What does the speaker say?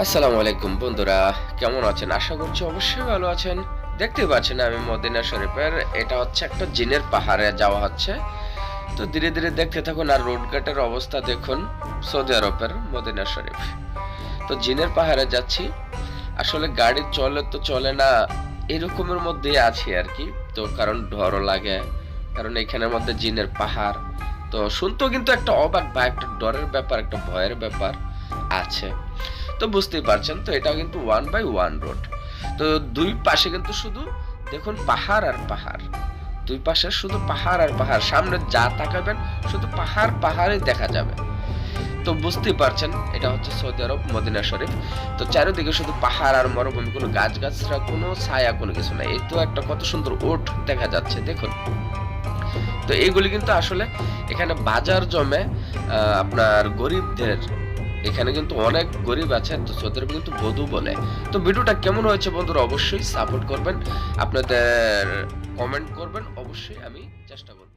আসসালামু আলাইকুম বন্ধুরা, কেমন আছেন? আশা করছি অবশ্যই ভালো আছেন। দেখতেই পাচ্ছেন আমি মদিনা শরীফের, এটা হচ্ছে একটা জিনের পাহাড়ে যাওয়া হচ্ছে। তো ধীরে ধীরে দেখতে থাকুন আর রোড ঘাটের অবস্থা দেখুন, সৌদি আরবের মদিনা শরীফ। তো জিনের পাহাড়ে যাচ্ছি। আসলে গাড়ি চলে তো চলে না, এরকমের মধ্যেই আছি আর কি। তো কারণ ডরও লাগে, কারণ এখানের মধ্যে জিনের পাহাড়। তো শুনতেও কিন্তু একটা অবাক বা একটা ডরের ব্যাপার, একটা ভয়ের ব্যাপার আছে। তো বুঝতেই পারছেন, তো এটা কিন্তু ওয়ান বাই ওয়ান রোড তো দুই পাশে কিন্তু শুধু দেখুন পাহাড় আর পাহাড়। দুই পাশে শুধু পাহাড় আর পাহাড়, সামনে যা তাকাবেন শুধু পাহাড়, পাহাড়ই দেখা যাবে। তো বুঝতেই পারছেন, এটা হচ্ছে সৌদি আরব, মদিনা শরীফ। তো চারিদিকে শুধু পাহাড় আর মরুভূমি, কোনো গাছ গাছরা কোনো ছায়া, কোনো কিছু নাই। এই তো একটা কত সুন্দর ওট দেখা যাচ্ছে, দেখুন। তো এইগুলি কিন্তু আসলে এখানে বাজার জমে আপনার গরিবদের এখানে কিন্তু অনেক গরিব আছেন, তো সৌদি আরবে কিন্তু বধু বলে। তো ভিডিওটা কেমন হয়েছে বন্ধুরা অবশ্যই সাপোর্ট করবেন। আপনাদের কমেন্ট করবেন, অবশ্যই আমি চেষ্টা করব।